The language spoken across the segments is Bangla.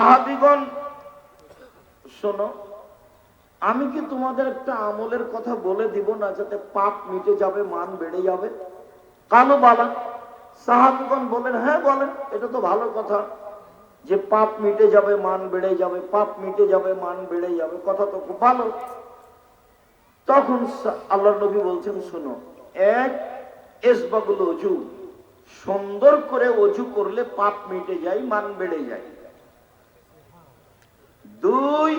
সাহাবিগণ, শোনো, আমি কি তোমাদের একটা আমলের কথা বলে দিব না যাতে পাপ মিটে যাবে, মান বেড়ে যাবে? কালো বালা সাহাবিগণ বলেন হ্যাঁ বলেন, এটা তো ভালো কথা। যে পাপ মিটে যাবে, মান বেড়ে যাবে, পাপ মিটে যাবে, মান বেড়ে যাবে, কথা তো খুব ভালো। তখন আল্লাহ নবী বলছেন, শোনো, এক এসবাগুলো অজু, সুন্দর করে অজু করলে পাপ মিটে যায়, মান বেড়ে যায়। দুই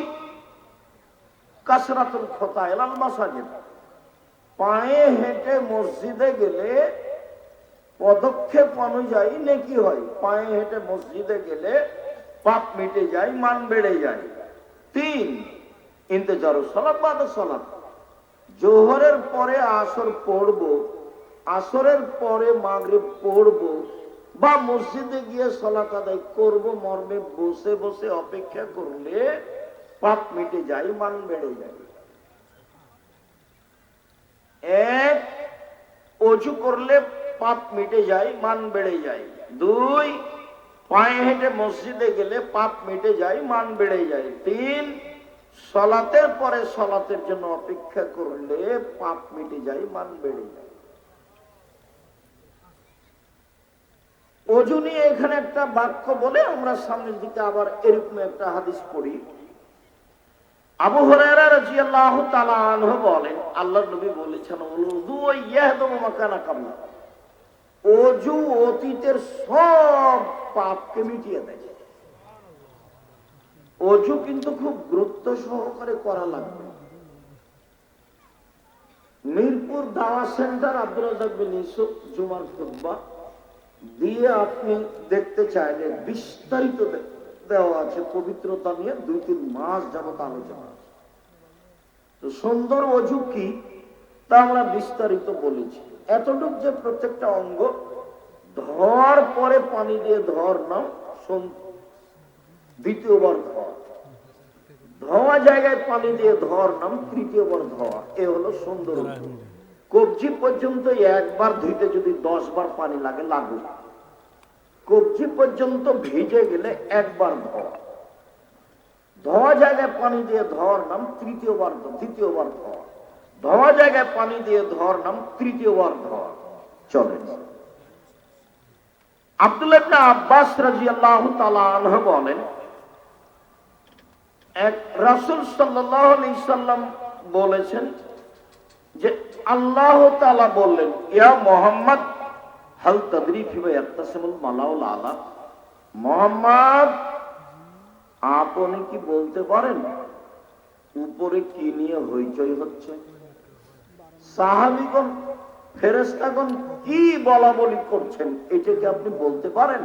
কাসরাতুল খোতা এলাল মাসাজিদ। পায়ে হেঁটে মসজিদে গেলে পদক্ষেপ অনুযায়ী নেকি হয়। পায়ে হেঁটে মসজিদে গেলে পাপ মিটে যায়, মান বেড়ে যায়। তিন ইন্তজার সলাপ বাদ সলাপ জোহরের পরে আসর পড়ব, আসরের পরে মাগরিব পড়ব বা মসজিদে গিয়ে সলাত আদায় করব, মর্মে বসে বসে অপেক্ষা করলে পাপ মিটে যায়, মান বেড়ে যায়। এক, অজু করলে পাপ মিটে যায়, মান বেড়ে যায়। দুই, পায়ে হেঁটে মসজিদে গেলে পাপ মিটে যায়, মান বেড়ে যায়। তিন, সলাতের পরে সলাতের জন্য অপেক্ষা করলে পাপ মিটে যায়, মান বেড়ে যায়। অজু নিয়ে এখানে একটা বাক্য বলে আমরা সামনের দিকে আবার এরকম একটা হাদিস পড়ি। অজু কিন্তু খুব গুরুত্ব সহকারে করা লাগবে। মিরপুর দাওয়া সেন্টার আব্দুল জুমার খুতবা। দিয়ে আপনি দেখতে চাইলে বিস্তারিত দেওয়া আছে, পবিত্রতা নিয়ে দুই তিন মাস যাবত আলোচনা তো সুন্দর অজু কি? তা আমরা বিস্তারিত বলেছি। এতটুক যে প্রত্যেকটা অঙ্গ, ধর পরে পানি দিয়ে ধর নাও দ্বিতীয়বার ধর। ধোয়া জায়গায় পানি দিয়ে ধর নাম তৃতীয়বার ধোয়া। এ হলো সুন্দর। কবজি পর্যন্ত একবার ধুইতে যদি দশ বার পানি লাগে লাগুক কবজি পর্যন্ত ভিজে গেলে একবার ধোয়া। ধোয়া জায়গায় পানি দিয়ে ধর নাম তৃতীয়বার দ্বিতীয়বার ধোয়া। ধোয়া জায়গায় পানি দিয়ে ধর নাম তৃতীয়বার ধোয়া। চলে আব্দুল্লাহ আব্বাস তাআলা আনহু বলেন, এক রাসূল আলাইহি সাল্লাম বলেছেন যে আল্লাহ বললেন, ইয়া মোহাম্মদ, হাল তাদরি ফিমা ইয়াত্তাসিমুল মালাউল আলা? মোহাম্মদ, আপনি কি বলতে পারেন? উপরে কি নিয়ে হইচই হচ্ছে? সাহাবিগণ ফেরেস্তাগণ কি বলা বলি করছেন, এটা কি আপনি বলতে পারেন?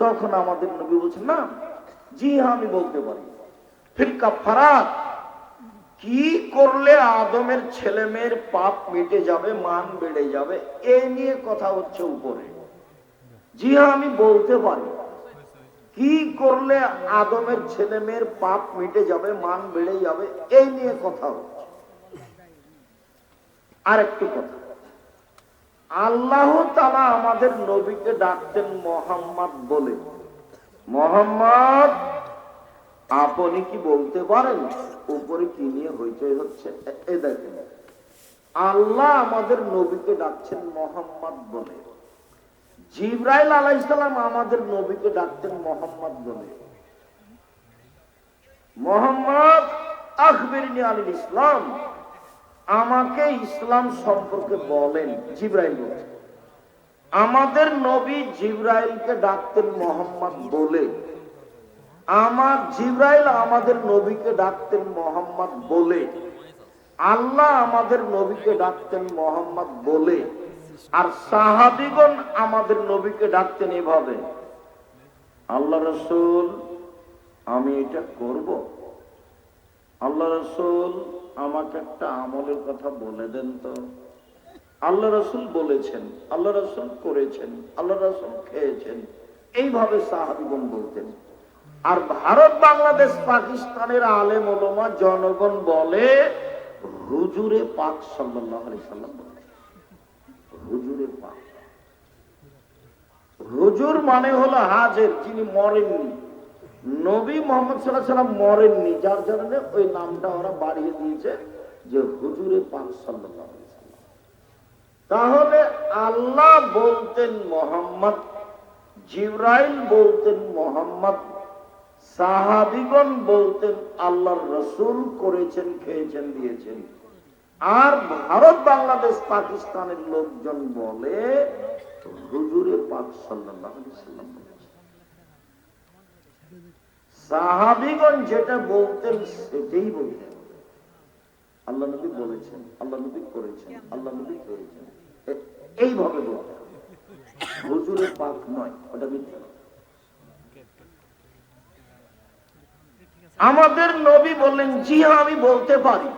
তখন আমাদের নবী বলছেন, না, জি হ্যাঁ আমি বলতে পারি। ফিরকা ফারাক কি করলে আদমের ছেলে মেয়ের পাপ মিটে যাবে, মান বেড়ে যাবে? এই নিয়ে কথা হচ্ছে উপরে। জি হ্যাঁ আমি বলতে পারি। কি করলে আদমের ছেলে মেয়ের পাপ মিটে যাবে, মান বেড়ে যাবে? এই নিয়ে কথা হচ্ছে। আর একটু কথা। আল্লাহ তালা আমাদের নবীকে ডাকতেন মোহাম্মদ বলে। মোহাম্মদ আপনি কি বলতে পারেন? উপরে কি নিয়ে হইচই হচ্ছে? এ- দেখেন। আল্লাহ আমাদের নবীকে ডাকছেন মোহাম্মদ বলে। জিব্রাইল আলাইসালাম আমাদের নবীকে ডাকতেন মোহাম্মদ বলে। মোহাম্মদ আখবিরিনী আলী ইসলাম, আমাকে ইসলাম সম্পর্কে বলেন, জিব্রাইল বলছেন আমাদের নবী জিব্রাইলকে ডাকতেন মোহাম্মদ বলে। আমার জিব্রাইল আমাদের নবীকে ডাকতেন মোহাম্মদ বলে। আল্লাহ আমাদের নবীকে ডাকতেন মোহাম্মদ বলে। আর সাহাবিগণ আমাদের নবীকে ডাকতেন এভাবে। আল্লাহ রসুল, আমি এটা করব। আল্লাহ রসুল, আমাকে একটা আমলের কথা বলে দেন তো। আল্লাহ রসুল বলেছেন, আল্লাহ রসুল করেছেন, আল্লাহ রসুল খেয়েছেন। এইভাবে সাহাবিগণ বলতেন। আর ভারত, বাংলাদেশ, পাকিস্তানের আলেম ওলমা জনগণ বলে, হুজুরে পাক সাল্লাহ আলি সাল্লাম হুজুরে পাক। হুজুর মানে হলো হাজের, যিনি মরেননি। নবী মোহাম্মদ সাল্লাহ মরেননি, যার জন্য ওই নামটা ওরা বাড়িয়ে দিয়েছে যে হুজুরে পাক সাল্লাল্লাহু আলাইহি সাল্লাম। তাহলে আল্লাহ বলতেন মোহাম্মদ, জিব্রাইল বলতেন মোহাম্মদ সাহাবিগণ বলতেন, আল্লাহর রসুল করেছেন, খেয়েছেন, দিয়েছেন। আর ভারত, বাংলাদেশ, পাকিস্তানের লোকজন বলে, হুজুরে পাক সাল্লাম সাহাবিগণ যেটা বলতেন, সেটাই বলতেন আল্লাহ নবী বলেছেন, আল্লাহ নবী করেছেন, আল্লাহ নবী করেছেন এইভাবে বলতেন। হুজুরে পাক নয়, ওটা মিথ্যা আমাদের নবী বললেন, জি হ্যাঁ আমি বলতে পারি।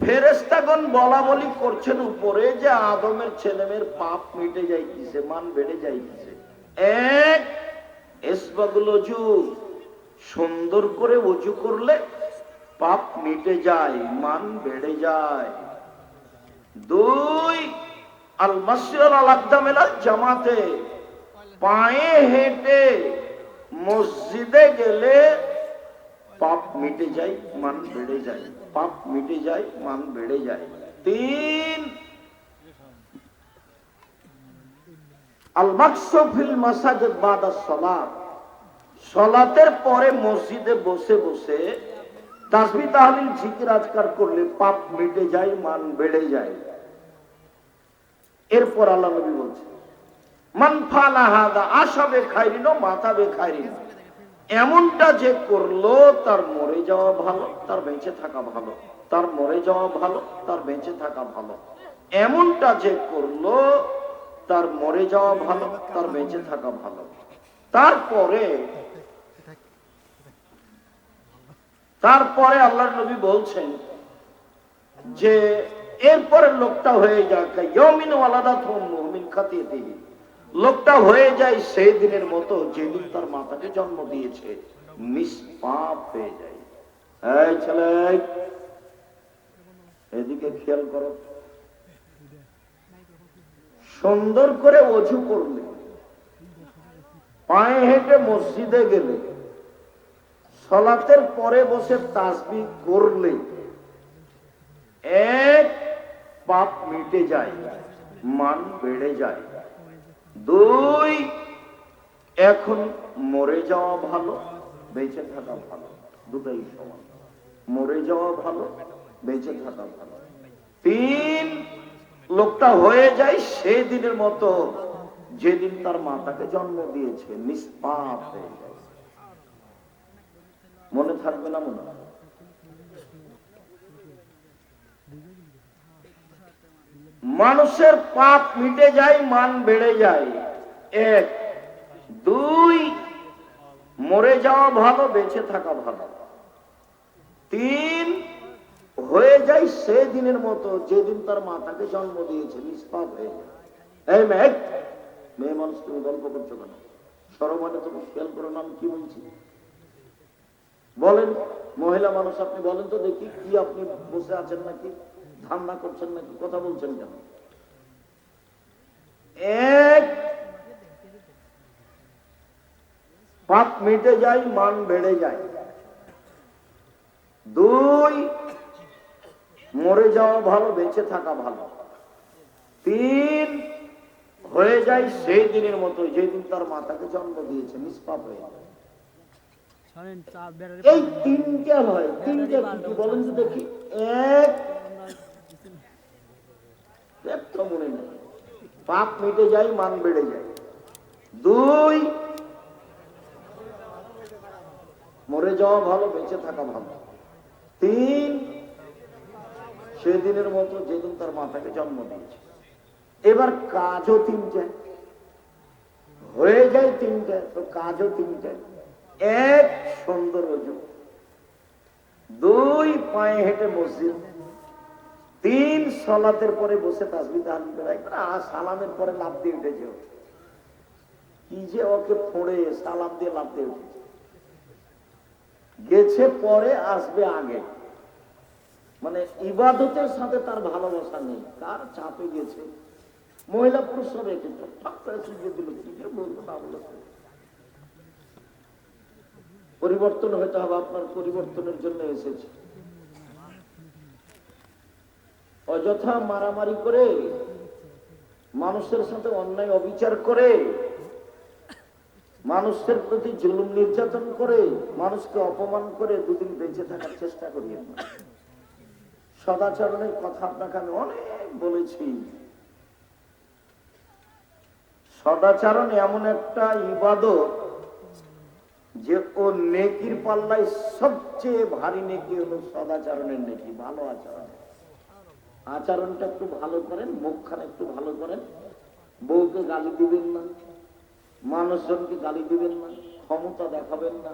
ফেরেস্তাগণ বলা বলি করছেন উপরে যে আদমের ছেলেমেয়ের পাপ মিটে যাইতেছে, মান বেড়ে যাইতেছে। এক সুন্দর করে অজু করলে পাপ মিটে যায়, মান বেড়ে যায়। দুই, আল মাসির আল জামাতে, পায়ে হেঁটে মসজিদে গেলে পাপ মিটে যায়, মান বেড়ে যায়। পাপ মিটে যায়, মান বেড়ে যায়। তিন সলাতের পরে মসজিদে বসে বসে করলে পাপ মিটে যায়, মান বেড়ে যায়। এরপর আল্লাহ নবী বলছে মান ফালা হাদা আশাবে খাইরিন মাথা বে এমনটা যে করল, তার মরে যাওয়া ভালো, তার বেঁচে থাকা ভালো, তার মরে যাওয়া ভালো, তার বেঁচে থাকা ভালো। এমনটা যে করল, তার মরে যাওয়া ভালো, তার বেঁচে থাকা ভালো। তারপরে তারপরে আল্লাহ নবী বলছেন যে এরপরে লোকটা হয়ে যায় ইয়মিন ওয়ালাদা মুমিন খাতিয়ে দিবি লোকটা হয়ে যায় সেই দিনের মতো যেদিন তার মাতাকে জন্ম দিয়েছে। সুন্দর করে অজু করলে, পায়ে হেঁটে মসজিদে গেলে, সলাতের পরে বসে তাসবি করলে, এক পাপ মিটে যায়, মান বেড়ে যায়। দুই, এখন মরে যাওয়া ভালো, বেঁচে থাকা ভালো, দুটাই সমান। মরে যাওয়া ভালো, বেঁচে থাকা ভালো। তিন, লোকটা হয়ে যায় সেই দিনের মতো, যেদিন তার মাতাকে জন্ম দিয়েছে, নিষ্পাপ হয়ে যায়। মনে থাকবে না মনে? হয়? মানুষের পাপ মিটে যায়, মান বেড়ে যায়। এক। দুই, মরে যাওয়া ভালো, বেঁচে থাকা ভালো। তিন, হয়ে যায় সে দিনের মতো, যেদিন তার মাতাকে জন্ম দিয়েছে, নিষ্পাপ হয়ে যায়। এই মেয়ে মানুষ, তুমি গল্প করছ কেন? সরমানে তুমি খেয়াল করো নাম কি বলছি? বলেন, মহিলা মানুষ, আপনি বলেন তো দেখি, কি আপনি বসে আছেন নাকি? ধান্দা করছেন নাকি? কথা বলছেন কেন? এক পাপ মিটে যায় মান বেড়ে যায়। দুই মরে যাওয়া ভালো বেঁচে থাকা ভালো। তিন হয়ে যায় সেই দিনের মতো যেদিন তার মাতাকে জন্ম দিয়েছে নিষ্পাপ হয়ে এই তিনটে হয় তিনটে কি বলেন তো দেখি। এক একটা মনে নেই। পাপ মিটে যায়, মান বেড়ে যায়। দুই, মরে যাওয়া ভালো, বেঁচে থাকা ভালো। তিন, সেদিনের মতো যেদিন তার মাতাকে জন্ম দিয়েছে। এবার কাজও তিনটে। হয়ে যায় তিনটে, তো কাজও তিনটে। এক সুন্দর অজু দুই, পায়ে হেঁটে মসজিদ। তিন সলাতের পরে বসে তাসবি তাহলিল করে একবার আ, সালামের পরে লাভ দিয়ে উঠেছে। কি যে ওকে ফোড়ে, সালাম দিয়ে লাভ দিয়ে উঠেছে গেছে পরে, আসবে আগে। মানে ইবাদতের সাথে তার ভালোবাসা নেই। কার চাপে গেছে? মহিলা পুরুষ সব একই তো ঠাক দিল। বলতো পরিবর্তন হয়তো হবে আপনার পরিবর্তনের জন্য এসেছে। অযথা মারামারি করে মানুষের সাথে অন্যায় অবিচার করে, মানুষের প্রতি জুলুম নির্যাতন করে, মানুষকে অপমান করে দুদিন বেঁচে থাকার চেষ্টা না সদাচরণের কথা আপনাকে আমি অনেক বলেছি। সদাচরণ এমন একটা ইবাদত যে ও নেকির পাল্লায় সবচেয়ে ভারী নেকি হলো সদাচরণের নেকি, ভালো আচরণ। আচরণটা একটু ভালো করেন, মুখখানা একটু ভালো করেন। বউকে গালি দিবেন না, মানুষজনকে গালি দিবেন না, ক্ষমতা দেখাবেন না,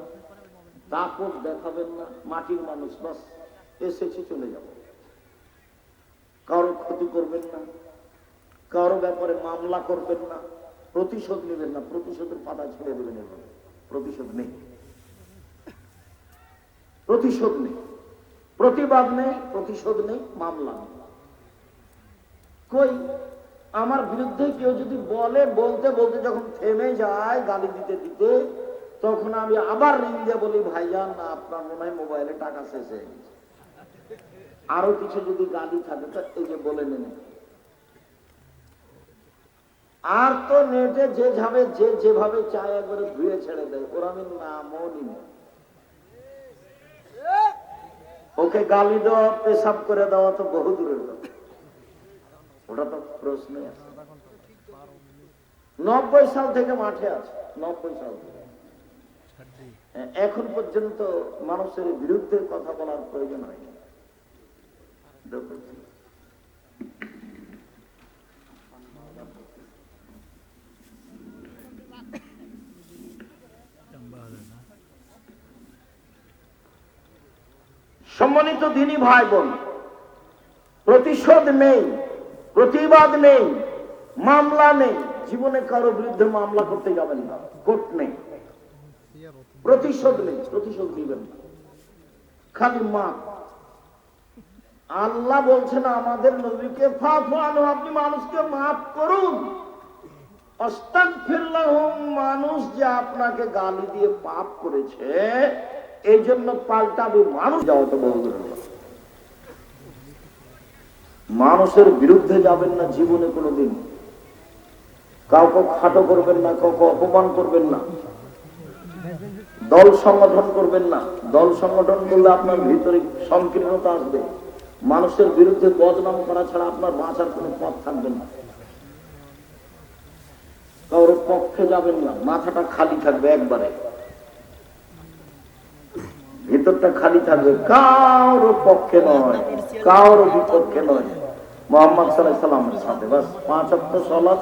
দাপট দেখাবেন না, মাটির মানুষ, বাস, এসেছে চলে যাব। কারও ক্ষতি করবেন না, কারও ব্যাপারে মামলা করবেন না, প্রতিশোধ নেবেন না, প্রতিশোধের পাতা ছেড়ে দেবেন এভাবে। প্রতিশোধ নেই। প্রতিশোধ নেই। প্রতিবাদ নেই, প্রতিশোধ নেই, মামলা নেই। কই? আমার বিরুদ্ধে কেউ যদি বলে, বলতে বলতে যখন থেমে যায় গালি দিতে দিতে, তখন আমি আবার রিং দিয়ে বলি, ভাইজান, না, আপনার মনে হয় মোবাইলে টাকা শেষ হয়ে গেছে। আরও কিছু যদি গালি থাকে, তো এই যে বলে নেন। আর তো নেটে যে যাবে, যে যেভাবে চায় একবারে ধুয়ে ছেড়ে দেয়। ওর আমি নিব ওকে গালি দেওয়া, পেশাব করে দেওয়া তো বহু দূরের কথা। ওটা তো প্রশ্নই আছে। নব্বই সাল থেকে মাঠে আছে, নব্বই সাল এখন পর্যন্ত মানুষের বিরুদ্ধে কথা বলার প্রয়োজন হয়নি। সম্মানিত দিনী ভাই বোন, প্রতিশোধ নেই। প্রতিবাদ নেই, মামলা নেই। জীবনে কারও বিরুদ্ধে মামলা করতে যাবেন না, কোর্ট নেই। প্রতিশোধ নেই, প্রতিশোধ দিবেন না। খালি মা আল্লাহ বলছেন আমাদের ফাফু আপনি মানুষকে মাফ করুন। মানুষ যে আপনাকে গালি দিয়ে পাপ করেছে এই জন্য পাল্টাবে মানুষ। যাওয়া তো কথা। মানুষের বিরুদ্ধে যাবেন না জীবনে কোনোদিন। কাউকে খাটো করবেন না, কাউকে অপমান করবেন না। দল সংগঠন করবেন না। দল সংগঠন করলে আপনার ভিতরে সংকীর্ণতা আসবে। মানুষের বিরুদ্ধে বদনাম করা ছাড়া আপনার বাঁচার কোনো পথ থাকবে না। কারোর পক্ষে যাবেন না। মাথাটা খালি থাকবে একবারে। ভিতরটা খালি থাকবে। কারোর পক্ষে নয়। কারোর বিপক্ষে নয়। মোহাম্মদ সাল্লাহ সাল্লামের সাথে। বাস, পাঁচ অক্ট সলাৎ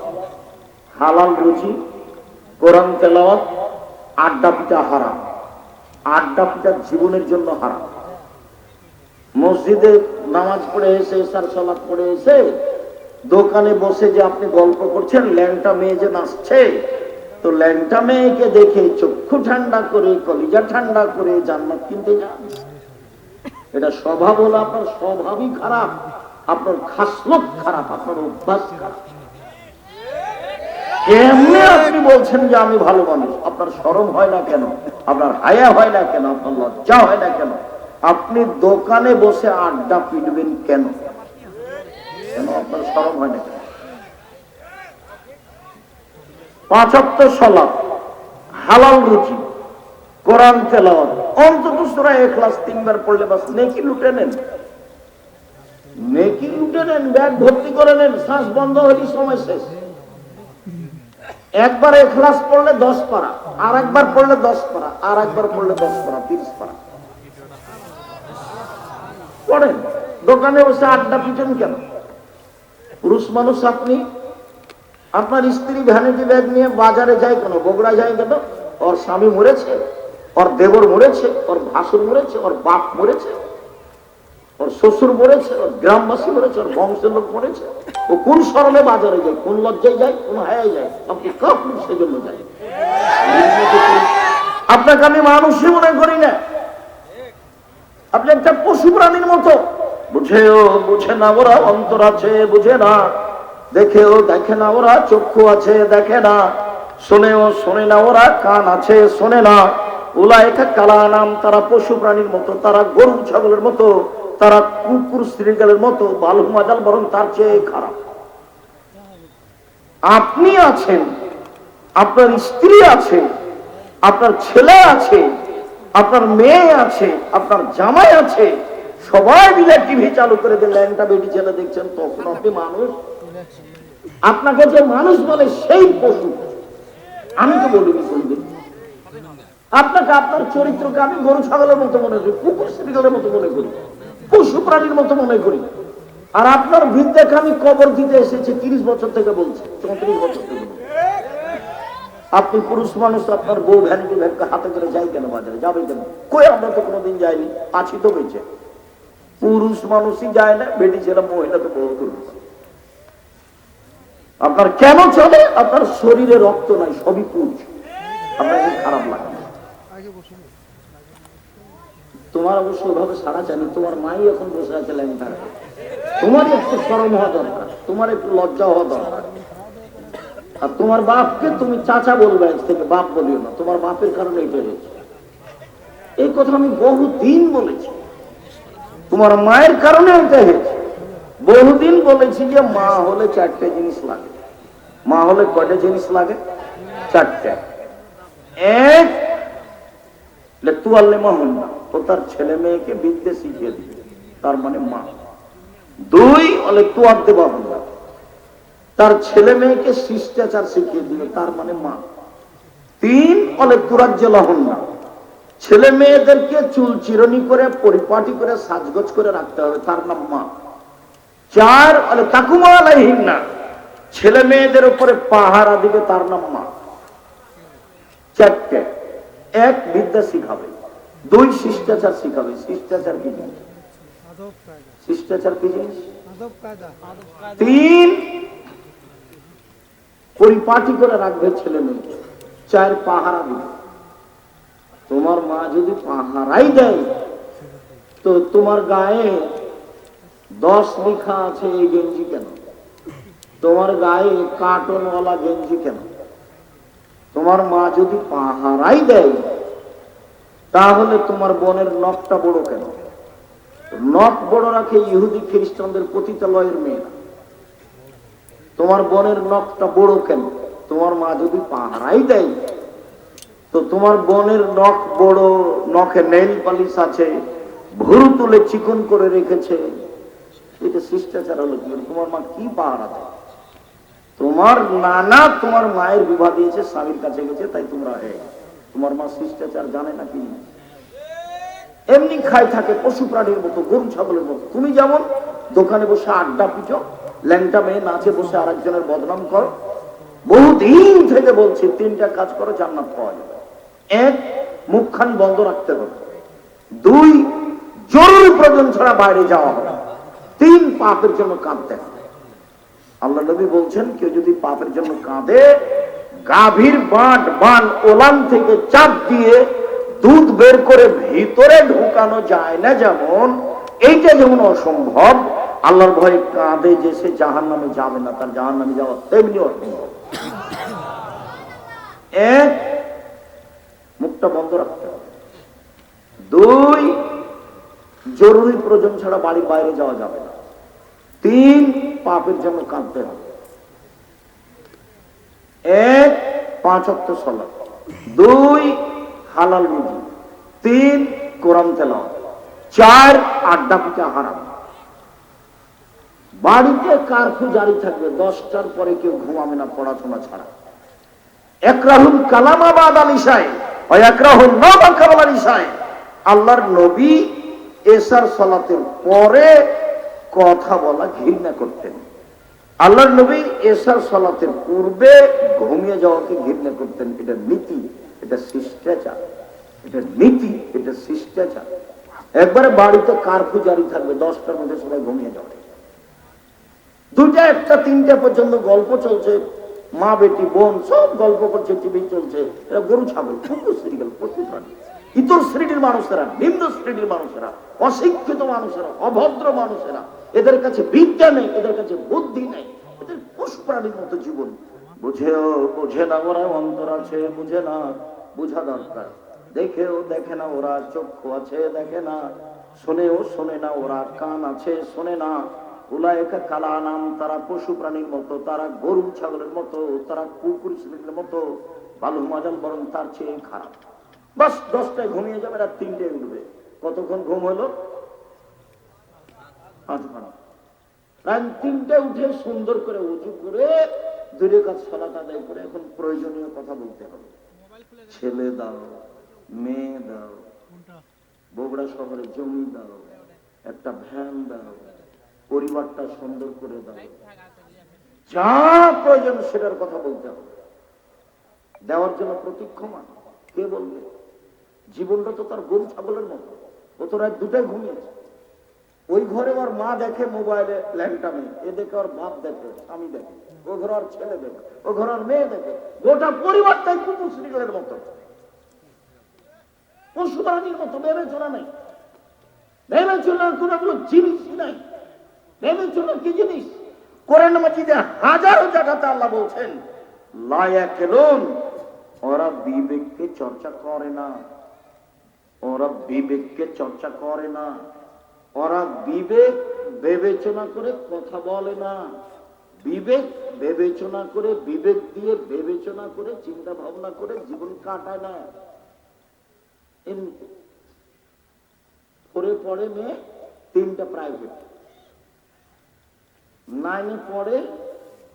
হালাল রুচি কোরআন তেলাওয়াত, আড্ডা পিটা হারাম। আড্ডা পিটা জীবনের জন্য হারাম। মসজিদে নামাজ পড়ে এসে সার সালাদ পড়ে এসে, দোকানে বসে যে আপনি গল্প করছেন, ল্যাংটা মেয়ে যে নাচছে, তো ল্যাংটা মেয়েকে দেখে চক্ষু ঠান্ডা করে, কলিজা ঠান্ডা করে জান্নাত কিনতে যান। এটা স্বভাব হলো আপনার স্বভাবই খারাপ। আপনার খাসলত খারাপ, আপনার অভ্যাস খারাপ। এমনি আপনি বলছেন যে আমি ভালো মানুষ? আপনার সরম হয় না কেন? আপনার হায়া হয় না কেন? আপনার লজ্জা হয় না কেন? আপনি দোকানে বসে আড্ডা পিটবেন কেন? আপনার সরম হয় না কেন? পাঁচাত্ত সলাপ হালাল রুচি, কোরআন তেলাওয়াত। অন্তত সুরা এখলাস তিনবার পড়লে বাস নেকি লুটে নেন। নেকি নেন, ব্যাগ ভর্তি করে নেন, শ্বাস বন্ধ সময় শেষ। একবার এখলাস পড়লে দশ পারা আর একবার পড়লে দশ পারা আর একবার পড়লে দশ পারা, তিরিশ পারা। পড়েন, দোকানে বসে আড্ডা পিটেন কেন? পুরুষ মানুষ আপনি, আপনার স্ত্রী ভ্যানিটি ব্যাগ নিয়ে বাজারে যায় কেন? বগুড়া যায় কেন? ওর স্বামী মরেছে, ওর দেবর মরেছে, ওর ভাসুর মরেছে, ওর বাপ মরেছে। ওর শ্বশুর মরেছে, ওর গ্রামবাসী মরেছে, ওর বংশের লোক মরেছে। ও কোন শরণে বাজারে যায়, কোন লজ্জায় যায়, কোন হায়ায় যায়, আপনি কাপুর সেজন্য যায়। আপনাকে আমি মানুষই মনে করি না। আপনি একটা পশু প্রাণীর মতো। বুঝেও বুঝে না ওরা অন্তর আছে, বুঝে না। দেখেও দেখে না ওরা, চক্ষু আছে, দেখে না। শোনেও শোনে না ওরা, কান আছে, শোনে না। ওলা এটা কালা নাম তারা পশু প্রাণীর মতো, তারা গরু, ছাগলের মতো। তারা কুকুর শ্রীগালের মতো বালু মাজাল, বরং তার চেয়ে খারাপ। আপনি আছেন, আপনার স্ত্রী আছে, আপনার ছেলে আছে, আপনার মেয়ে আছে, আপনার জামাই আছে, সবাই মিলে টিভি চালু করে দিলেন ল্যাংটা বেটি ছেলে দেখছেন, তখন আপনি মানুষ। আপনাকে যে মানুষ বলে সেই পশু। আমি তো বলিনি কোনদিন আপনাকে আপনার চরিত্রকে আমি গরু, ছাগলের মতো মনে করি, কুকুর শ্রীগলের মতো মনে করি। পশু প্রাণীর মতো মনে করি। আর আপনার বিদ্যাকে আমি কবর দিতে এসেছি, তিরিশ বছর থেকে বলছি, চৌত্রিশ বছর থেকে আপনি পুরুষ মানুষ আপনার বউ ভ্যানিটি ব্যাগকে হাতে করে যাই কেন বাজারে? যাবে কেন? কই আমরা তো কোনোদিন যাইনি? আছি তো বেঁচে। পুরুষ মানুষই যায় না, বেটি ছেলে, মহিলা তো বহু দূর আপনার কেন চলে? আপনার শরীরে রক্ত নাই, সবই পুরুষ আপনার খারাপ লাগে। তোমার অবশ্য ওভাবে সারা জানি তোমার মাই এখন বসে আছে ল্যাংটার তোমার একটু সরম হওয়া দরকার, তোমার একটু লজ্জা হওয়া দরকার। আর তোমার বাপকে তুমি চাচা বলবে আজ থেকে, বাপ বলিও না, তোমার বাপের কারণে এটা হয়েছে। এই কথা আমি বহুদিন বলেছি। তোমার মায়ের কারণে এটা হয়েছে। বহুদিন বলেছি যে মা হলে চারটে জিনিস লাগে। মা হলে কয়টা জিনিস লাগে? চারটে। এক তার ছেলে মেয়েকে বিদ্যে শিখিয়ে দিবে। তার মানে মা। দুই অলে তুয়ার দেবা হন্না তার ছেলে মেয়েকে শিষ্টাচার শিখিয়ে দিবে। তার মানে মা। তিন ছেলে মেয়েদেরকে চুল চিরনি করে, পরিপাটি করে, সাজগোজ করে রাখতে হবে। তার নাম মা। চার অলে আলাইহিন না ছেলে মেয়েদের উপরে পাহারা দিবে। তার নাম মা। চারটে। এক বিদ্যা শিখাবে, দুই শিষ্টাচার শিখাবে। শিষ্টাচার কি জিনিস? শিষ্টাচার কি জিনিস? তিন পরিপাটি করে রাখবে ছেলে মেয়ে। চার পাহারা দিবে। তোমার মা যদি পাহারাই দেয়, তো তোমার গায়ে দশ লেখা আছে এই গেঞ্জি কেন? তোমার গায়ে কার্টনওয়ালা গেঞ্জি কেন? তোমার মা যদি পাহারাই দেয় তাহলে তোমার বোনের নখটা বড় কেন? নখ বড় রাখে ইহুদি খ্রিস্টানদের পতিতালয়ের মেয়েরা। তোমার বোনের নখটা বড় কেন? তোমার মা যদি পাহারাই দেয়, তো তোমার বোনের নখ বড়, নখে নেল পালিশ আছে, ভুরু তুলে চিকন করে রেখেছে। এটা শিষ্টাচার হলো কি? তোমার মা কি পাহারা দেয়? তোমার নানা তোমার মায়ের বিবাহ দিয়েছে, স্বামীর কাছে গেছে, তাই তোমরা হে তোমার মা শিষ্টাচার জানে না কি? এমনি খাই থাকে পশু প্রাণীর মতো, গরু ছাগলের মতো। তুমি যেমন দোকানে বসে আড্ডা পিটো, ল্যাংটা মেয়ে নাচে বসে আরেকজনের বদনাম করো, বহুদিন থেকে বলছি, তিনটা কাজ করো, জান্নাত পাওয়া যাবে। এক, মুখখান বন্ধ রাখতে হবে। দুই, জরুরি প্রয়োজন ছাড়া বাইরে যাওয়া হবে তিন, পাপের জন্য কাঁদতে হবে। আল্লাহ নবী বলছেন, কেউ যদি পাপের জন্য কাঁদে গাভীর বাঁট বান ওলান থেকে চাপ দিয়ে দুধ বের করে ভিতরে ঢুকানো যায় না যেমন, এইটা যেমন অসম্ভব, আল্লাহর ভয়ে কাঁদে যে সে জাহান নামে যাবে না, তার জাহান নামে যাওয়া তেমনি অসম্ভব। মুখটা বন্ধ রাখতে হবে। দুই, জরুরি প্রয়োজন ছাড়া বাড়ির বাইরে যাওয়া যাবে না। তিন, পাপের জন্য কাঁদতে হবে। পাঁচ অক্ট সলাপ দুই হালাল রুজি তিন কোরআন তেলাওয়াত, চার আড্ডা পিঠা হারাম। বাড়িতে কারফিউ জারি থাকবে, দশটার পরে কেউ ঘুমাবে না পড়াশোনা ছাড়া। একরাহুল কালামাবাদ আলিসায় একরাহুল নবা কাবাল আলিসায় আল্লাহর নবী এসার সলাতের পরে কথা বলা ঘৃণা করতেন। আল্লাহর নবী এসার সলাতের পূর্বে ঘুমিয়ে যাওয়াকে ঘৃণা করতেন। এটা নীতি, এটা শিষ্টাচার। এটা নীতি, এটা শিষ্টাচার। একবারে বাড়িতে কারফিউ জারি থাকবে, দশটার মধ্যে সবাই ঘুমিয়ে যাবে। দুইটা, একটা, তিনটা পর্যন্ত গল্প চলছে। মা, বেটি, বোন, সব গল্প করছে, টিভি চলছে। এরা গরু, ছাগল কুকুর পশু প্রাণী ইতর শ্রেণির মানুষেরা, নিম্ন শ্রেণির মানুষেরা, অশিক্ষিত মানুষেরা, অভদ্র মানুষেরা, এদের কাছে বিদ্যা নেই, এদের কাছে বুদ্ধি নেই, এদের পশু প্রাণীর মতো জীবন। বুঝেও, বুঝে না ওরা অন্তর আছে, বুঝে না, বুঝা দরকার। দেখেও দেখে না ওরা চক্ষু আছে, দেখে না। শোনেও শোনে না ওরা কান আছে, শোনে না। উলায়কা কালা নাম তারা পশু প্রাণীর মতো, তারা গরু, ছাগলের মতো, তারা কুকুর ছেলেদের মতো, বালু, মাজাল, বরং তার চেয়ে খারাপ। বাস দশটায় ঘুমিয়ে যাবে, রাত তিনটায় উঠবে। কতক্ষণ ঘুম হলো? তিনটে উঠে সুন্দর করে উঁচু করে দূরে কাজ, সালাত আদায় করে এখন প্রয়োজনীয় কথা বলতে হবে। ছেলে দাও, মেয়ে দাও, বগুড়া শহরে জমি দাও, একটা ভ্যান দাও, পরিবারটা সুন্দর করে দাও। যা প্রয়োজন সেটার কথা বলতে হবে। দেওয়ার জন্য প্রতীক্ষমান। কে বলবে? জীবনটা তো তার গরু, ছাগলের মতো। ও তো রাত দুটাই ঘুমিয়েছে। ওই ঘরে ওর মা দেখে মোবাইলে ল্যাংটামে এ দেখে ওর বাপ দেখে, স্বামী দেখে। ও ঘরে ওর ছেলে দেখে, ও ঘরে ওর মেয়ে দেখে। গোটা পরিবারটাই কুকুর মতো। মতো চর্চা করে না। ওরা বিবেককে চর্চা করে না। ওরা বিবেক বিবেচনা করে কথা বলে না। বিবেক বিবেচনা করে, বিবেক দিয়ে বিবেচনা করে চিন্তা ভাবনা করে জীবন কাটায় না। পরে পড়ে মেয়ে তিনটা প্রাইভেট নাইনে পড়ে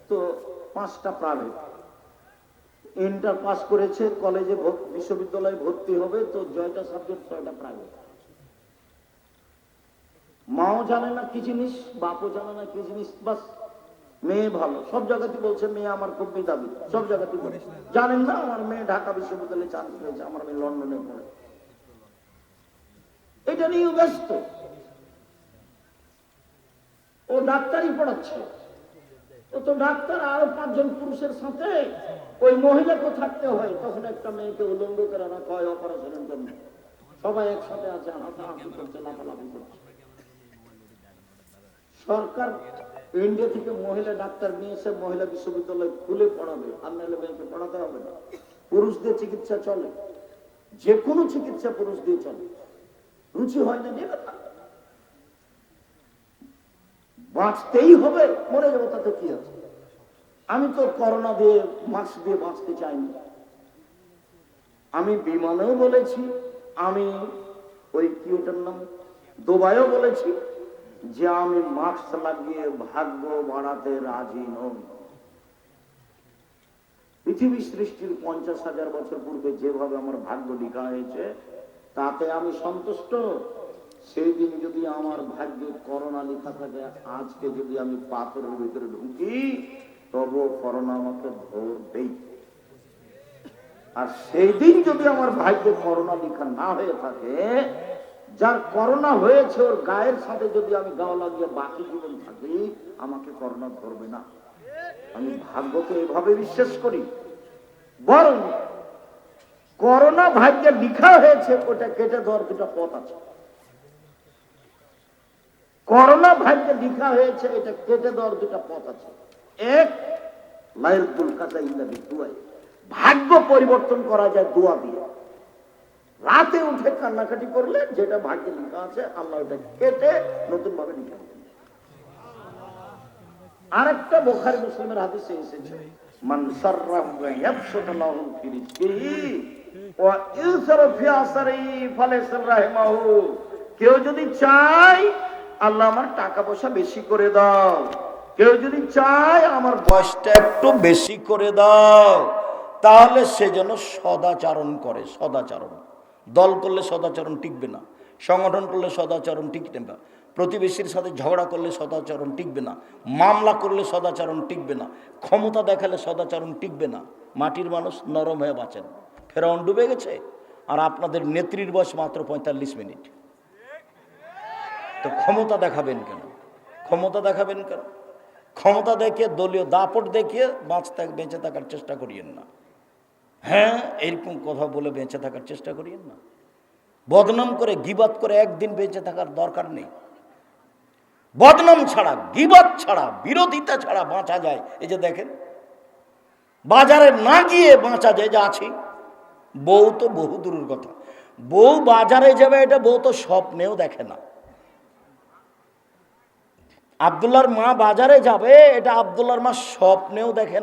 তো পাঁচটা প্রাইভেট ইন্টার পাস করেছে কলেজে বিশ্ববিদ্যালয়ে ভর্তি হবে, তো জয়টা সাবজেক্ট ছয়টা প্রাইভেট মাও জানে না কি জিনিস, বাপও জানে না কি জিনিস, বাস, মেয়ে ভালো। সব জায়গাতে বলছে, মেয়ে আমার খুব মেধাবী সব জায়গাতে বলে। জানেন না, আমার মেয়ে ঢাকা বিশ্ববিদ্যালয়ে চান্স পেয়েছে, আমার মেয়ে লন্ডনে পড়ে। এটা নিয়ে ব্যস্ত। ও ডাক্তারই পড়াচ্ছে। তো ডাক্তার আরও পাঁচজন পুরুষের সাথে ওই মহিলাকে থাকতে হয়, তখন একটা মেয়েকে উলঙ্গ করে না কয় অপারেশনের জন্য। সবাই একসাথে আছে, হাসাহাসি করছে, লাফালাফি করছে। সরকার ইন্ডিয়া থেকে মহিলা ডাক্তার নিয়ে এসে মহিলা বিশ্ববিদ্যালয় খুলে পড়াবে, আর নাহলে মেয়েকে পড়াতে হবে না। পুরুষদের চিকিৎসা চলে যে কোনো চিকিৎসা পুরুষ দিয়ে চলে। রুচি হয় না নেবে না বাঁচতেই হবে, মরে যাব, তাতে কি আছে? আমি তো করোনা দিয়ে মাস্ক দিয়ে বাঁচতে চাইনি। আমি বিমানেও বলেছি, আমি ওই কি ওটার নাম? দুবাইও বলেছি যে আমি মাস্ক লাগিয়ে ভাগ্য বাড়াতে রাজি নই। পৃথিবী সৃষ্টির পঞ্চাশ হাজার বছর পূর্বে যেভাবে আমার ভাগ্য লিখা হয়েছে, তাতে আমি সন্তুষ্ট। সেই দিন যদি আমার ভাগ্যে করোনা লেখা থাকে, আজকে যদি আমি পাথরের ভিতরে ঢুকি, তবুও করোনা আমাকে ধরবেই আর সেই দিন যদি আমার ভাগ্যে করোনা লেখা না হয়ে থাকে, যার করোনা হয়েছে ওর গায়ের সাথে যদি আমি গাও লাগিয়ে বাকি জীবন থাকি, আমাকে করোনা ধরবে না। আমি ভাগ্যকে এভাবে বিশ্বাস করি। বরং করোনা ভাগ্যে লিখা হয়েছে, ওটা কেটে দেওয়ার দুটা পথ আছে। করোনা ভাগ্যে লিখা হয়েছে, এটা কেটে দেওয়ার দুটা পথ আছে। এক লাইরুল কাজা ইল্লাবি দুয়াই ভাগ্য পরিবর্তন করা যায় দোয়া দিয়ে। রাতে উঠে কান্নাকাটি করলে যেটা ভাগ্যে লেখা আছে, আল্লাহ ওটা কেটে নতুন ভাবে লিখে। আরেকটা বোখারি মুসলিমের হাদিসে এসেছে, মান কেউ যদি চায় আল্লাহ আমার টাকা পয়সা বেশি করে দাও। কেউ যদি চায় আমার বয়সটা একটু বেশি করে দাও, তাহলে সে যেন সদাচারণ করে, সদাচরণ। দল করলে সদাচরণ টিকবে না, সংগঠন করলে সদাচরণ টিকবে না, প্রতিবেশীর সাথে ঝগড়া করলে সদাচরণ টিকবে না, মামলা করলে সদাচরণ টিকবে না, ক্ষমতা দেখালে সদাচরণ টিকবে না। মাটির মানুষ নরম হয়ে বাঁচেন। ফেরাউন ডুবে গেছে, আর আপনাদের নেত্রীর বয়স মাত্র পঁয়তাল্লিশ মিনিট। তো ক্ষমতা দেখাবেন কেন? ক্ষমতা দেখাবেন কেন? ক্ষমতা দেখিয়ে দলীয় দাপট দেখিয়ে বাঁচতে, বেঁচে থাকার চেষ্টা করিয়েন না। হ্যাঁ এরকম কথা বলে বেঁচে থাকার চেষ্টা করিয়েন না। বদনাম করে গিবাত করে একদিন বেঁচে থাকার দরকার নেই। বদনাম ছাড়া গিবাত ছাড়া, বিরোধিতা ছাড়া বাঁচা যায়। এই যে দেখেন, বাজারে না গিয়ে বাঁচা যায় যে আছি। বউ তো বহু দূরের কথা। বউ বাজারে যাবে, এটা বউ তো স্বপ্নেও দেখে না। আবদুল্লার মা বাজারে যাবে এটা আবদুল্লার মা স্বপ্নেও দেখে।